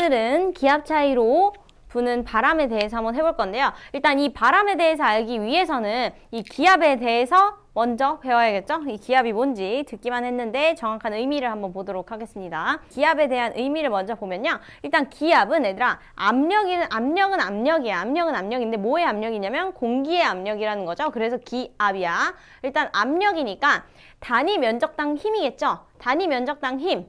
오늘은 기압 차이로 부는 바람에 대해서 한번 해볼 건데요. 일단 이 바람에 대해서 알기 위해서는 이 기압에 대해서 먼저 배워야겠죠? 이 기압이 뭔지 듣기만 했는데 정확한 의미를 한번 보도록 하겠습니다. 기압에 대한 의미를 먼저 보면요. 일단 기압은 얘들아 압력은 압력은 압력이야. 압력은 압력인데 뭐의 압력이냐면 공기의 압력이라는 거죠. 그래서 기압이야. 일단 압력이니까 단위 면적당 힘이겠죠? 단위 면적당 힘.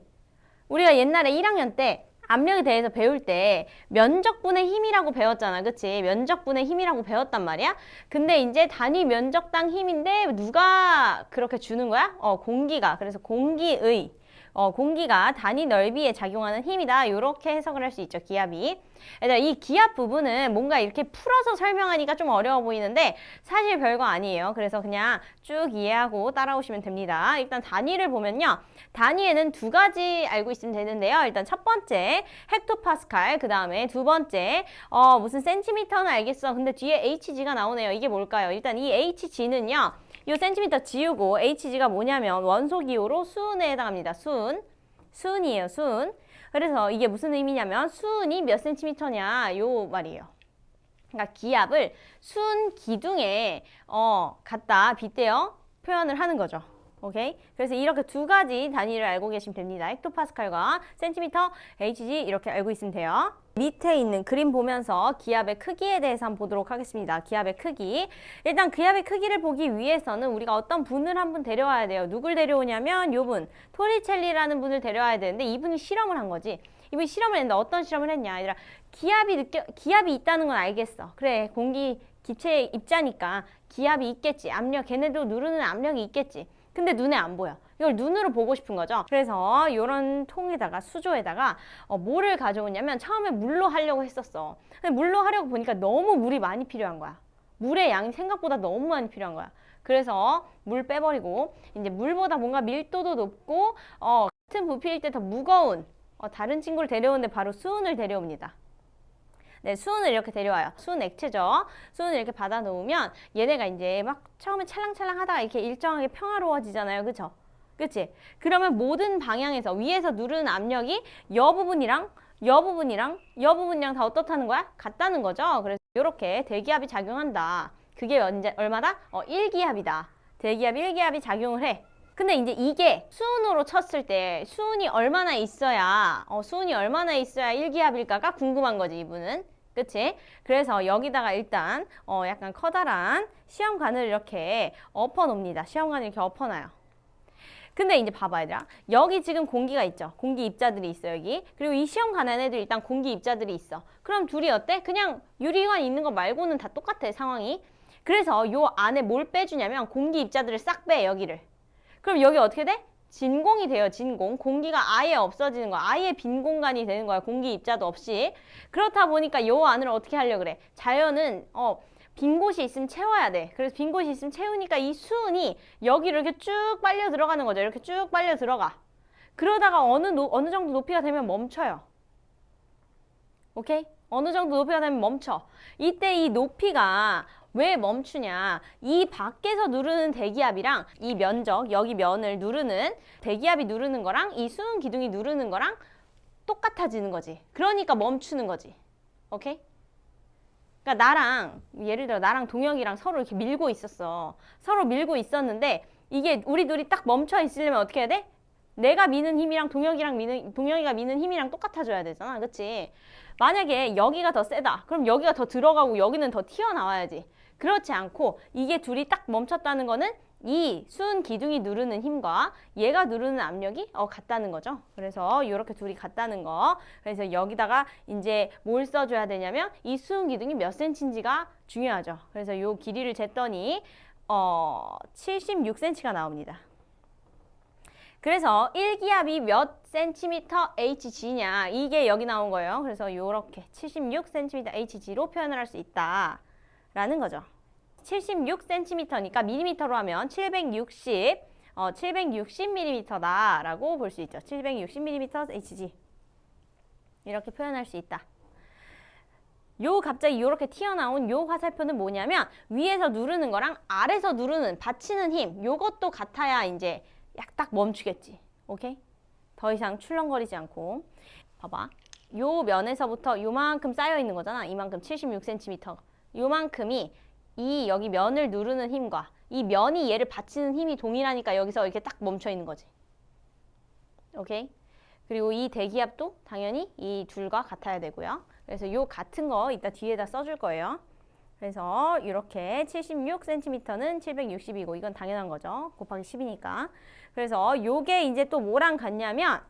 우리가 옛날에 1학년 때 압력에 대해서 배울 때 면적분의 힘이라고 배웠잖아. 그치? 면적분의 힘이라고 배웠단 말이야. 근데 이제 단위 면적당 힘인데 누가 그렇게 주는 거야? 어, 공기가. 그래서 공기의 어, 공기가 단위 넓이에 작용하는 힘이다. 이렇게 해석을 할 수 있죠. 기압이. 이 기압 부분은 뭔가 이렇게 풀어서 설명하니까 좀 어려워 보이는데 사실 별거 아니에요. 그래서 그냥 쭉 이해하고 따라오시면 됩니다. 일단 단위를 보면요. 단위에는 두 가지 알고 있으면 되는데요. 일단 첫 번째 헥토파스칼, 그 다음에 두 번째 어, 무슨 센티미터는 알겠어. 근데 뒤에 hg가 나오네요. 이게 뭘까요? 일단 이 hg는요. 이 센티미터 지우고 hg가 뭐냐면 원소 기호로 수은에 해당합니다. 수은. 수은이에요. 수은. 그래서 이게 무슨 의미냐면 수은이 몇 센티미터냐 요 말이에요. 그러니까 기압을 수은 기둥에 어 갖다 빗대어 표현을 하는 거죠. 오케이? 그래서 이렇게 두 가지 단위를 알고 계시면 됩니다. 헥토파스칼과 센티미터, hg 이렇게 알고 있으면 돼요. 밑에 있는 그림 보면서 기압의 크기에 대해서 한번 보도록 하겠습니다. 기압의 크기. 일단 기압의 크기를 보기 위해서는 우리가 어떤 분을 한 분 데려와야 돼요. 누굴 데려오냐면 요 분, 토리첼리라는 분을 데려와야 되는데 이분이 실험을 한 거지. 이분이 실험을 했는데 어떤 실험을 했냐. 아니라 기압이 느껴 기압이 있다는 건 알겠어. 그래. 공기 기체 입자니까 기압이 있겠지. 압력 걔네도 누르는 압력이 있겠지. 근데 눈에 안 보여. 이걸 눈으로 보고 싶은 거죠. 그래서 이런 통에다가 수조에다가 어, 뭐를 가져오냐면 처음에 물로 하려고 했었어. 근데 물로 하려고 보니까 너무 물이 많이 필요한 거야. 물의 양이 생각보다 너무 많이 필요한 거야. 그래서 물 빼버리고 이제 물보다 뭔가 밀도도 높고 어, 같은 부피일 때 더 무거운 어, 다른 친구를 데려오는데 바로 수은을 데려옵니다. 네, 수은을 이렇게 데려와요. 수은 액체죠. 수은을 이렇게 받아 놓으면 얘네가 이제 막 처음에 찰랑찰랑 하다가 이렇게 일정하게 평화로워지잖아요. 그쵸? 그치? 그러면 모든 방향에서 위에서 누르는 압력이 여 부분이랑 여 부분이랑 여 부분이랑 다 어떻다는 거야? 같다는 거죠. 그래서 이렇게 대기압이 작용한다. 그게 언제 얼마다? 어, 1기압이다. 대기압 1기압이 작용을 해. 근데 이제 이게 수은으로 쳤을 때 수은이 얼마나 있어야 어, 수은이 얼마나 있어야 1기압일까가 궁금한 거지 이분은 그치? 그래서 여기다가 일단 어, 약간 커다란 시험관을 이렇게 엎어 놓습니다 시험관을 이렇게 엎어 놔요 근데 이제 봐봐 얘들아 여기 지금 공기가 있죠 공기 입자들이 있어 여기 그리고 이 시험관 안에도 일단 공기 입자들이 있어 그럼 둘이 어때? 그냥 유리관 있는 거 말고는 다 똑같아 상황이 그래서 요 안에 뭘 빼주냐면 공기 입자들을 싹 빼 여기를 그럼 여기 어떻게 돼? 진공이 돼요, 진공. 공기가 아예 없어지는 거야. 아예 빈 공간이 되는 거야. 공기 입자도 없이. 그렇다 보니까 요 안을 어떻게 하려고 그래? 자연은, 어, 빈 곳이 있으면 채워야 돼. 그래서 빈 곳이 있으면 채우니까 이 수은이 여기로 이렇게 쭉 빨려 들어가는 거죠. 이렇게 쭉 빨려 들어가. 그러다가 어느, 노, 어느 정도 높이가 되면 멈춰요. 오케이? 어느 정도 높이가 되면 멈춰. 이때 이 높이가 왜 멈추냐? 이 밖에서 누르는 대기압이랑 이 면적, 여기 면을 누르는 대기압이 누르는 거랑 이 수은 기둥이 누르는 거랑 똑같아지는 거지. 그러니까 멈추는 거지. 오케이? 그러니까 나랑 예를 들어 나랑 동혁이랑 서로 이렇게 밀고 있었어. 서로 밀고 있었는데 이게 우리 둘이 딱 멈춰 있으려면 어떻게 해야 돼? 내가 미는 힘이랑 동혁이랑 미는 동혁이가 미는 힘이랑 똑같아져야 되잖아. 그치? 만약에 여기가 더 세다. 그럼 여기가 더 들어가고 여기는 더 튀어나와야지. 그렇지 않고 이게 둘이 딱 멈췄다는 거는 이 수은 기둥이 누르는 힘과 얘가 누르는 압력이 어 같다는 거죠. 그래서 이렇게 둘이 같다는 거. 그래서 여기다가 이제 뭘 써줘야 되냐면 이 수은 기둥이 몇 센치인지가 중요하죠. 그래서 요 길이를 쟀더니 어 76cm가 나옵니다. 그래서 1기압이 몇 센티미터 hg냐 이게 여기 나온 거예요. 그래서 요렇게 76cm hg로 표현을 할 수 있다. 라는 거죠. 76cm니까 밀리미터로 하면 760, 어, 760mm다 라고 볼 수 있죠. 760mm Hg. 이렇게 표현할 수 있다. 요 갑자기 이렇게 튀어나온 요 화살표는 뭐냐면 위에서 누르는 거랑 아래서 누르는 받치는 힘 요것도 같아야 이제 약 딱 멈추겠지. 오케이? 더 이상 출렁거리지 않고 봐봐. 요 면에서부터 요만큼 쌓여 있는 거잖아. 이만큼 76cm. 요만큼이 이 여기 면을 누르는 힘과 이 면이 얘를 받치는 힘이 동일하니까 여기서 이렇게 딱 멈춰 있는 거지. 오케이? 그리고 이 대기압도 당연히 이 둘과 같아야 되고요. 그래서 요 같은 거 이따 뒤에다 써줄 거예요. 그래서 이렇게 76cm는 760이고 이건 당연한 거죠. 곱하기 10이니까. 그래서 요게 이제 또 뭐랑 같냐면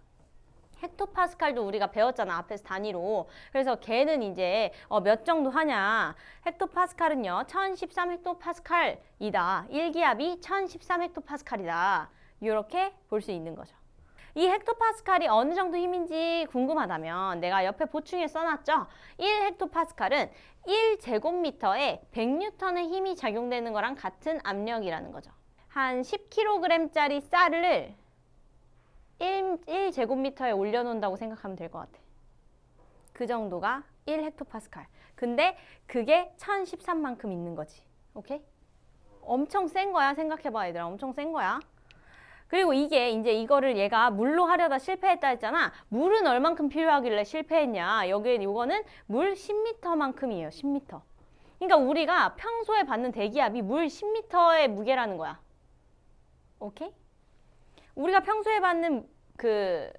헥토파스칼도 우리가 배웠잖아 앞에서 단위로. 그래서 걔는 이제 어, 몇 정도 하냐? 헥토파스칼은요 1013 헥토파스칼이다. 1기압이 1013 헥토파스칼이다. 이렇게 볼 수 있는 거죠. 이 헥토파스칼이 어느 정도 힘인지 궁금하다면 내가 옆에 보충에 써놨죠? 1 헥토파스칼은 1제곱미터에 100뉴턴의 힘이 작용되는 거랑 같은 압력이라는 거죠. 한 10kg짜리 쌀을 1, 1제곱미터에 올려놓는다고 생각하면 될 것 같아. 그 정도가 1 헥토파스칼. 근데 그게 1013만큼 있는 거지. 오케이? 엄청 센 거야. 생각해봐, 얘들아. 엄청 센 거야. 그리고 이게 이제 이거를 얘가 물로 하려다 실패했다 했잖아. 물은 얼만큼 필요하길래 실패했냐. 여기 요거는 물 10m만큼이에요. 10m. 그러니까 우리가 평소에 받는 대기압이 물 10m의 무게라는 거야. 오케이? 우리가 평소에 받는 그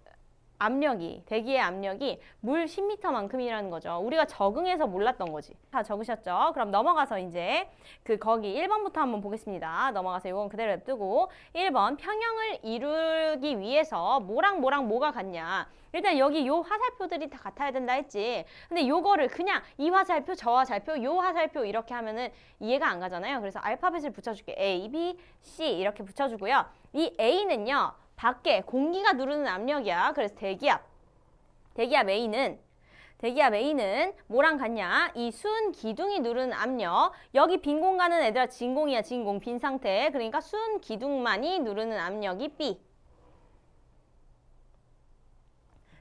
압력이 대기의 압력이 물 10m만큼이라는 거죠. 우리가 적응해서 몰랐던 거지. 다 적으셨죠? 그럼 넘어가서 이제 그 거기 1번부터 한번 보겠습니다. 넘어가서 이건 그대로 냅두고 1번 평형을 이루기 위해서 뭐랑 뭐랑 뭐가 같냐? 일단 여기 요 화살표들이 다 같아야 된다 했지. 근데 요거를 그냥 이 화살표, 저 화살표, 요 화살표 이렇게 하면은 이해가 안 가잖아요. 그래서 알파벳을 붙여줄게. A, B, C 이렇게 붙여주고요. 이 A는요. 밖에 공기가 누르는 압력이야. 그래서 대기압. 대기압 A는 대기압 A는 뭐랑 같냐? 이 순 기둥이 누르는 압력. 여기 빈 공간은 애들아 진공이야, 진공. 빈 상태. 그러니까 순 기둥만이 누르는 압력이 B.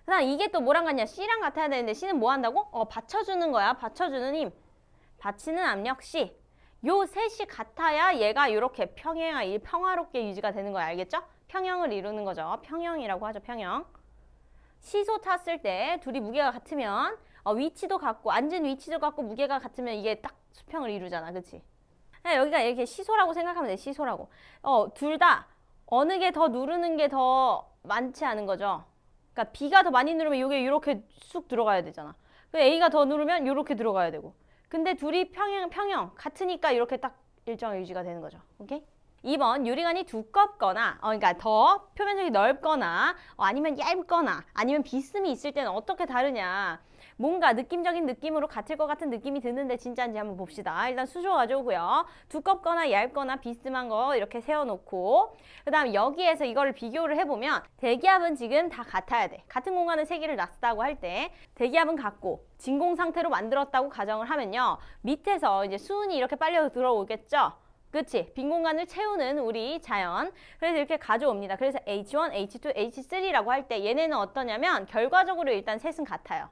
그다음 이게 또 뭐랑 같냐? C랑 같아야 되는데 C는 뭐 한다고? 어, 받쳐주는 거야. 받쳐주는 힘. 받치는 압력 C. 요 셋이 같아야 얘가 이렇게 평행하, 이 평화롭게 유지가 되는 거야. 알겠죠? 평형을 이루는 거죠. 평형이라고 하죠. 평형. 시소 탔을 때 둘이 무게가 같으면 어, 위치도 같고 앉은 위치도 같고 무게가 같으면 이게 딱 수평을 이루잖아. 그치? 네, 여기가 이렇게 시소라고 생각하면 돼. 시소라고. 어, 둘 다 어느 게 더 누르는 게 더 많지 않은 거죠. 그러니까 B가 더 많이 누르면 이게 이렇게 쑥 들어가야 되잖아. 그 A가 더 누르면 이렇게 들어가야 되고. 근데 둘이 평형, 평형 같으니까 이렇게 딱 일정한 유지가 되는 거죠. 오케이? 2번 유리관이 두껍거나 어, 그러니까 더 표면적이 넓거나 어, 아니면 얇거나 아니면 비스듬히 있을 때는 어떻게 다르냐. 뭔가 느낌적인 느낌으로 같을 것 같은 느낌이 드는데 진짜인지 한번 봅시다. 일단 수조 가져오고요. 두껍거나 얇거나 비스듬한 거 이렇게 세워놓고 그 다음 여기에서 이거를 비교를 해보면 대기압은 지금 다 같아야 돼. 같은 공간에 세 개를 놨다고 할 때 대기압은 같고 진공 상태로 만들었다고 가정을 하면요. 밑에서 이제 수은이 이렇게 빨려 들어오겠죠 그치? 빈 공간을 채우는 우리 자연. 그래서 이렇게 가져옵니다. 그래서 H1, H2, H3라고 할 때 얘네는 어떠냐면 결과적으로 일단 셋은 같아요.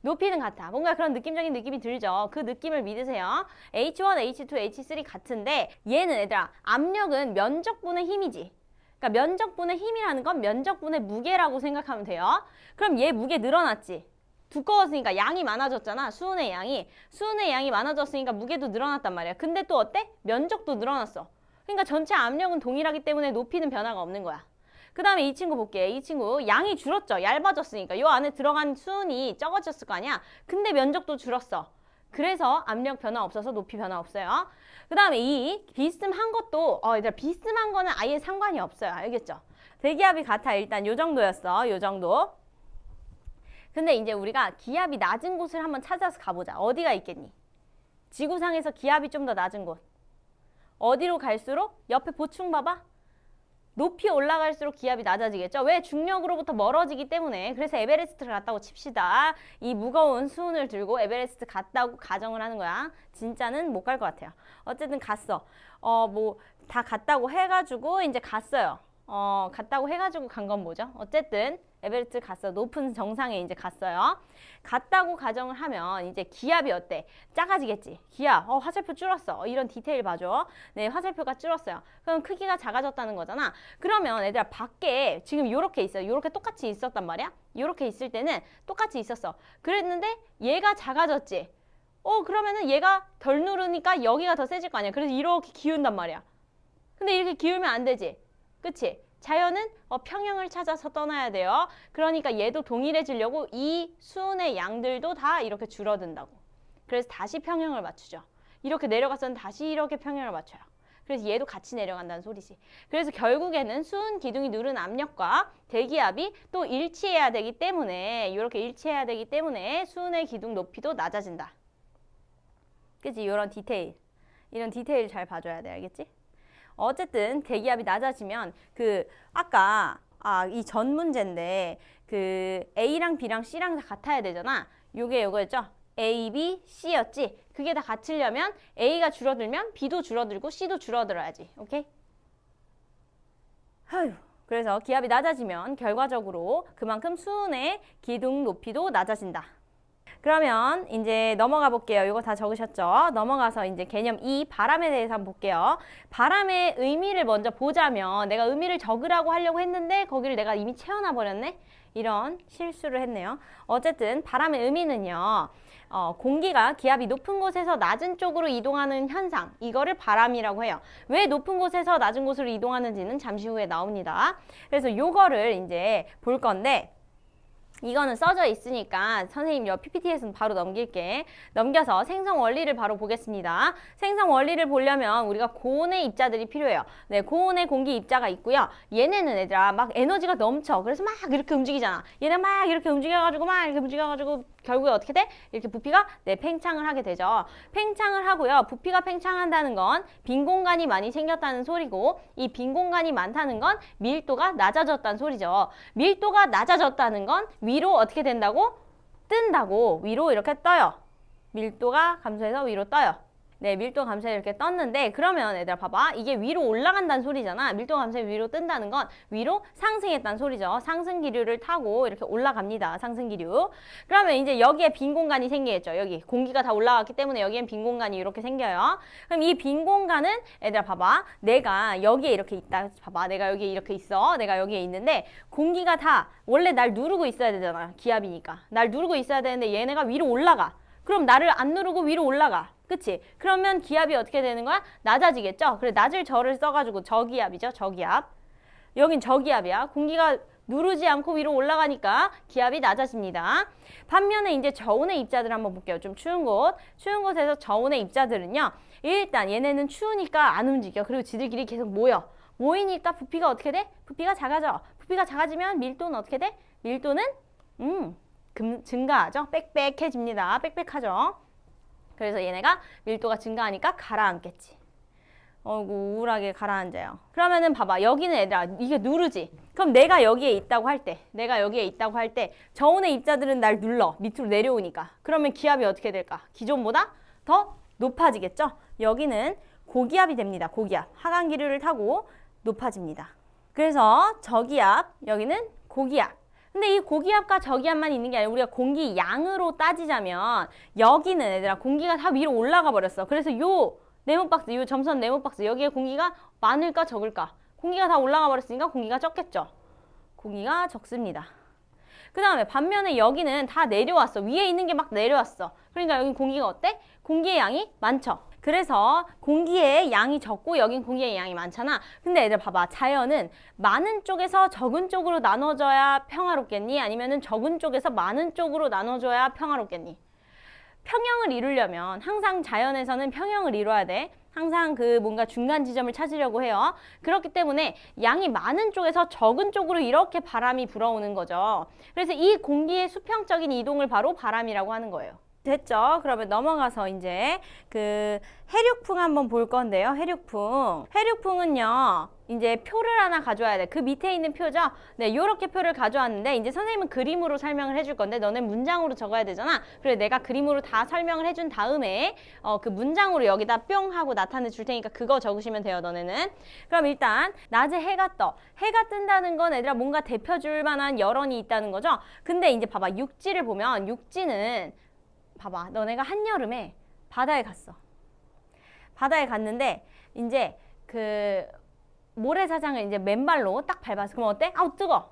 높이는 같아. 뭔가 그런 느낌적인 느낌이 들죠. 그 느낌을 믿으세요. H1, H2, H3 같은데 얘는 얘들아 압력은 면적분의 힘이지. 그러니까 면적분의 힘이라는 건 면적분의 무게라고 생각하면 돼요. 그럼 얘 무게 늘어났지. 두꺼웠으니까 양이 많아졌잖아. 수은의 양이. 수은의 양이 많아졌으니까 무게도 늘어났단 말이야. 근데 또 어때? 면적도 늘어났어. 그러니까 전체 압력은 동일하기 때문에 높이는 변화가 없는 거야. 그 다음에 이 친구 볼게. 이 친구 양이 줄었죠. 얇아졌으니까. 요 안에 들어간 수은이 적어졌을 거 아니야. 근데 면적도 줄었어. 그래서 압력 변화 없어서 높이 변화 없어요. 그 다음에 이 비스듬한 것도 어 얘들아 비스듬한 거는 아예 상관이 없어요. 알겠죠? 대기압이 같아. 일단 요 정도였어. 요 정도. 근데 이제 우리가 기압이 낮은 곳을 한번 찾아서 가보자. 어디가 있겠니? 지구상에서 기압이 좀 더 낮은 곳. 어디로 갈수록 옆에 보충 봐봐. 높이 올라갈수록 기압이 낮아지겠죠? 왜? 중력으로부터 멀어지기 때문에. 그래서 에베레스트를 갔다고 칩시다. 이 무거운 수은을 들고 에베레스트 갔다고 가정을 하는 거야. 진짜는 못 갈 것 같아요. 어쨌든 갔어. 어, 뭐, 다 갔다고 해가지고 이제 갔어요. 어, 갔다고 해가지고 간 건 뭐죠? 어쨌든 에베레스트 갔어. 높은 정상에 이제 갔어요. 갔다고 가정을 하면 이제 기압이 어때? 작아지겠지. 기압. 어, 화살표 줄었어. 어, 이런 디테일 봐줘. 네, 화살표가 줄었어요. 그럼 크기가 작아졌다는 거잖아. 그러면 얘들아 밖에 지금 요렇게 있어요. 요렇게 똑같이 있었단 말이야. 요렇게 있을 때는 똑같이 있었어. 그랬는데 얘가 작아졌지. 어, 그러면은 얘가 덜 누르니까 여기가 더 세질 거 아니야. 그래서 이렇게 기운단 말이야. 근데 이렇게 기울면 안 되지. 그치? 자연은 어, 평형을 찾아서 떠나야 돼요. 그러니까 얘도 동일해지려고 이 수은의 양들도 다 이렇게 줄어든다고. 그래서 다시 평형을 맞추죠. 이렇게 내려갔었는 다시 이렇게 평형을 맞춰요. 그래서 얘도 같이 내려간다는 소리지. 그래서 결국에는 수은 기둥이 누른 압력과 대기압이 또 일치해야 되기 때문에 이렇게 일치해야 되기 때문에 수은의 기둥 높이도 낮아진다. 그치? 이런 디테일. 이런 디테일 잘 봐줘야 돼. 알겠지? 어쨌든 대기압이 낮아지면 그 아까 아, 이 전 문제인데 그 A랑 B랑 C랑 다 같아야 되잖아. 요게 요거였죠? A, B, C였지. 그게 다 같으려면 A가 줄어들면 B도 줄어들고 C도 줄어들어야지. 오케이? 아휴. 그래서 기압이 낮아지면 결과적으로 그만큼 수은의 기둥 높이도 낮아진다. 그러면 이제 넘어가 볼게요. 이거 다 적으셨죠? 넘어가서 이제 개념 2 바람에 대해서 한번 볼게요. 바람의 의미를 먼저 보자면 내가 의미를 적으라고 하려고 했는데 거기를 내가 이미 채워놔 버렸네. 이런 실수를 했네요. 어쨌든 바람의 의미는요. 어, 공기가 기압이 높은 곳에서 낮은 쪽으로 이동하는 현상 이거를 바람이라고 해요. 왜 높은 곳에서 낮은 곳으로 이동하는지는 잠시 후에 나옵니다. 그래서 요거를 이제 볼 건데 이거는 써져 있으니까 선생님 여 PPT에서는 바로 넘길게. 넘겨서 생성 원리를 바로 보겠습니다. 생성 원리를 보려면 우리가 고온의 입자들이 필요해요. 네, 고온의 공기 입자가 있고요. 얘네는 얘들아 막 에너지가 넘쳐. 그래서 막 이렇게 움직이잖아. 얘네 막 이렇게 움직여가지고 막 이렇게 움직여가지고 결국에 어떻게 돼? 이렇게 부피가 네, 팽창을 하게 되죠. 팽창을 하고요. 부피가 팽창한다는 건 빈 공간이 많이 생겼다는 소리고 이 빈 공간이 많다는 건 밀도가 낮아졌다는 소리죠. 밀도가 낮아졌다는 건 위로 어떻게 된다고? 뜬다고 위로 이렇게 떠요. 밀도가 감소해서 위로 떠요. 네, 밀도 감소해 이렇게 떴는데 그러면 얘들아 봐봐. 이게 위로 올라간다는 소리잖아. 밀도 감소해 위로 뜬다는 건 위로 상승했다는 소리죠. 상승 기류를 타고 이렇게 올라갑니다. 상승 기류. 그러면 이제 여기에 빈 공간이 생기겠죠. 여기 공기가 다 올라갔기 때문에 여기엔 빈 공간이 이렇게 생겨요. 그럼 이 빈 공간은 얘들아 봐봐. 내가 여기에 이렇게 있다. 봐봐. 내가 여기에 이렇게 있어. 내가 여기에 있는데 공기가 다 원래 날 누르고 있어야 되잖아. 기압이니까. 날 누르고 있어야 되는데 얘네가 위로 올라가. 그럼 나를 안 누르고 위로 올라가. 그치? 그러면 기압이 어떻게 되는 거야? 낮아지겠죠? 그래, 낮을 절을 써가지고 저기압이죠, 저기압. 여긴 저기압이야. 공기가 누르지 않고 위로 올라가니까 기압이 낮아집니다. 반면에 이제 저온의 입자들 한번 볼게요. 좀 추운 곳. 추운 곳에서 저온의 입자들은요. 일단 얘네는 추우니까 안 움직여. 그리고 지들끼리 계속 모여. 모이니까 부피가 어떻게 돼? 부피가 작아져. 부피가 작아지면 밀도는 어떻게 돼? 밀도는 음, 금, 증가하죠. 빽빽해집니다. 빽빽하죠. 그래서 얘네가 밀도가 증가하니까 가라앉겠지. 어이구 우울하게 가라앉아요. 그러면은 봐봐 여기는 얘들아 이게 누르지. 그럼 내가 여기에 있다고 할 때, 내가 여기에 있다고 할 때 저온의 입자들은 날 눌러 밑으로 내려오니까. 그러면 기압이 어떻게 될까? 기존보다 더 높아지겠죠? 여기는 고기압이 됩니다. 고기압. 하강 기류를 타고 높아집니다. 그래서 저기압, 여기는 고기압. 근데 이 고기압과 저기압만 있는 게 아니라 우리가 공기 양으로 따지자면 여기는 얘들아 공기가 다 위로 올라가 버렸어. 그래서 요 네모 박스, 요 점선 네모 박스 여기에 공기가 많을까 적을까? 공기가 다 올라가 버렸으니까 공기가 적겠죠. 공기가 적습니다. 그 다음에 반면에 여기는 다 내려왔어. 위에 있는 게 막 내려왔어. 그러니까 여기 공기가 어때? 공기의 양이 많죠. 그래서 공기의 양이 적고 여긴 공기의 양이 많잖아. 근데 애들 봐봐. 자연은 많은 쪽에서 적은 쪽으로 나눠져야 평화롭겠니? 아니면은 적은 쪽에서 많은 쪽으로 나눠져야 평화롭겠니? 평형을 이루려면 항상 자연에서는 평형을 이뤄야 돼. 항상 그 뭔가 중간 지점을 찾으려고 해요. 그렇기 때문에 양이 많은 쪽에서 적은 쪽으로 이렇게 바람이 불어오는 거죠. 그래서 이 공기의 수평적인 이동을 바로 바람이라고 하는 거예요. 됐죠? 그러면 넘어가서 이제 그 해륙풍 한번 볼 건데요. 해륙풍. 해륙풍은요. 이제 표를 하나 가져와야 돼. 그 밑에 있는 표죠? 네, 요렇게 표를 가져왔는데 이제 선생님은 그림으로 설명을 해줄 건데 너네 문장으로 적어야 되잖아. 그래 내가 그림으로 다 설명을 해준 다음에 어, 그 문장으로 여기다 뿅 하고 나타내 줄 테니까 그거 적으시면 돼요, 너네는. 그럼 일단 낮에 해가 떠. 해가 뜬다는 건 애들아 뭔가 대표 줄 만한 여론이 있다는 거죠. 근데 이제 봐봐. 육지를 보면 육지는 봐봐. 너네가 한여름에 바다에 갔어. 바다에 갔는데 이제 그 모래사장을 이제 맨발로 딱 밟았어. 그럼 어때? 아우 뜨거.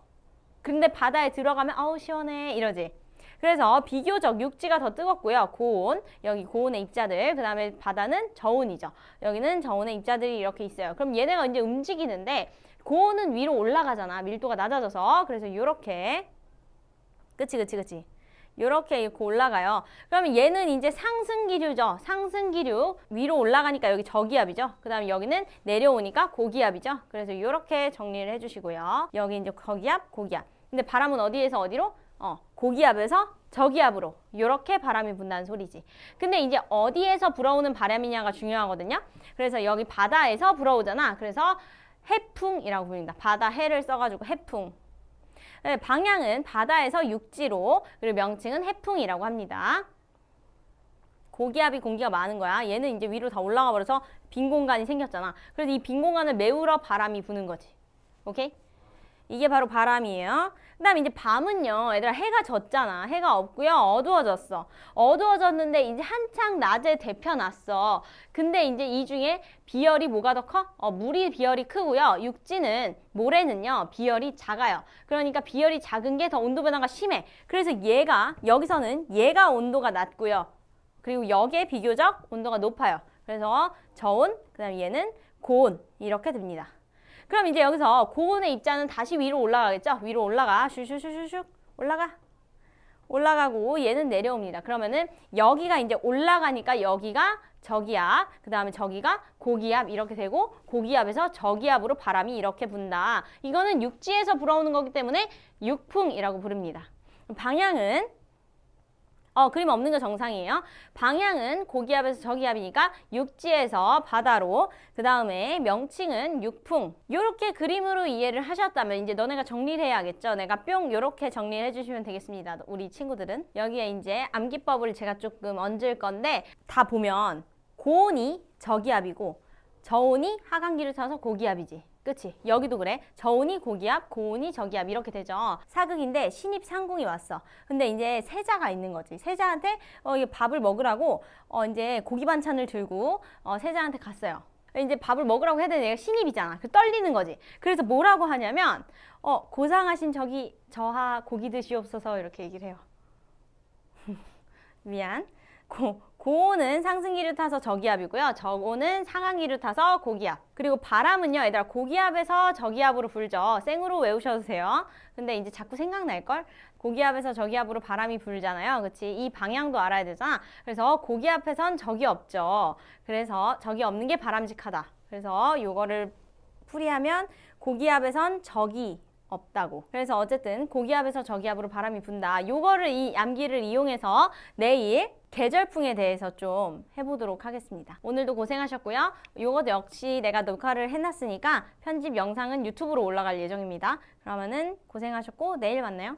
근데 바다에 들어가면 아우 시원해 이러지. 그래서 비교적 육지가 더 뜨겁고요. 고온, 여기 고온의 입자들, 그 다음에 바다는 저온이죠. 여기는 저온의 입자들이 이렇게 있어요. 그럼 얘네가 이제 움직이는데 고온은 위로 올라가잖아. 밀도가 낮아져서. 그래서 이렇게 그치 그치 그치. 이렇게 올라가요. 그러면 얘는 이제 상승기류죠. 상승기류 위로 올라가니까 여기 저기압이죠. 그 다음에 여기는 내려오니까 고기압이죠. 그래서 이렇게 정리를 해주시고요. 여기 이제 저기압, 고기압. 근데 바람은 어디에서 어디로? 어, 고기압에서 저기압으로 이렇게 바람이 분다는 소리지. 근데 이제 어디에서 불어오는 바람이냐가 중요하거든요. 그래서 여기 바다에서 불어오잖아. 그래서 해풍이라고 부릅니다. 바다 해를 써가지고 해풍. 네, 방향은 바다에서 육지로 그리고 명칭은 해풍이라고 합니다. 고기압이 공기가 많은 거야. 얘는 이제 위로 다 올라가 버려서 빈 공간이 생겼잖아. 그래서 이 빈 공간을 메우러 바람이 부는 거지. 오케이? 이게 바로 바람이에요. 그 다음에 이제 밤은요, 얘들아, 해가 졌잖아. 해가 없고요, 어두워졌어. 어두워졌는데 이제 한창 낮에 데펴놨어. 근데 이제 이 중에 비열이 뭐가 더 커? 어, 물이 비열이 크고요. 육지는, 모래는요, 비열이 작아요. 그러니까 비열이 작은 게 더 온도 변화가 심해. 그래서 얘가, 여기서는 얘가 온도가 낮고요. 그리고 여기에 비교적 온도가 높아요. 그래서 저온, 그 다음에 얘는 고온. 이렇게 됩니다. 그럼 이제 여기서 고온의 입자는 다시 위로 올라가겠죠? 위로 올라가. 슈슈슈슈슉 올라가. 올라가고 얘는 내려옵니다. 그러면은 여기가 이제 올라가니까 여기가 저기압, 그 다음에 저기가 고기압 이렇게 되고 고기압에서 저기압으로 바람이 이렇게 분다. 이거는 육지에서 불어오는 거기 때문에 육풍이라고 부릅니다. 방향은 어, 그림 없는 거 정상이에요. 방향은 고기압에서 저기압이니까 육지에서 바다로, 그 다음에 명칭은 육풍. 요렇게 그림으로 이해를 하셨다면 이제 너네가 정리를 해야겠죠. 내가 뿅 요렇게 정리를 해주시면 되겠습니다. 우리 친구들은. 여기에 이제 암기법을 제가 조금 얹을 건데 다 보면 고온이 저기압이고 저온이 하강기를 타서 고기압이지. 그치? 여기도 그래. 저온이 고기압, 고온이 저기압 이렇게 되죠. 사극인데 신입 상공이 왔어. 근데 이제 세자가 있는 거지. 세자한테 어, 이게 밥을 먹으라고 어, 이제 고기 반찬을 들고 어, 세자한테 갔어요. 이제 밥을 먹으라고 해야 되는데 얘가 신입이잖아. 그 떨리는 거지. 그래서 뭐라고 하냐면 어, 고상하신 저기 저하 고기 드시옵소서 이렇게 얘기를 해요. 미안. 고, 고온은 상승기를 타서 저기압이고요. 저온은 상하기를 타서 고기압. 그리고 바람은요, 얘들아, 고기압에서 저기압으로 불죠. 생으로 외우셔도 돼요. 근데 이제 자꾸 생각날걸? 고기압에서 저기압으로 바람이 불잖아요. 그치? 이 방향도 알아야 되잖아. 그래서 고기압에선 적이 없죠. 그래서 적이 없는 게 바람직하다. 그래서 요거를 풀이하면 고기압에선 적이 없다고. 그래서 어쨌든 고기압에서 저기압으로 바람이 분다. 요거를 이 암기를 이용해서 내일 계절풍에 대해서 좀 해보도록 하겠습니다. 오늘도 고생하셨고요. 요것도 역시 내가 녹화를 해놨으니까 편집 영상은 유튜브로 올라갈 예정입니다. 그러면은 고생하셨고 내일 만나요.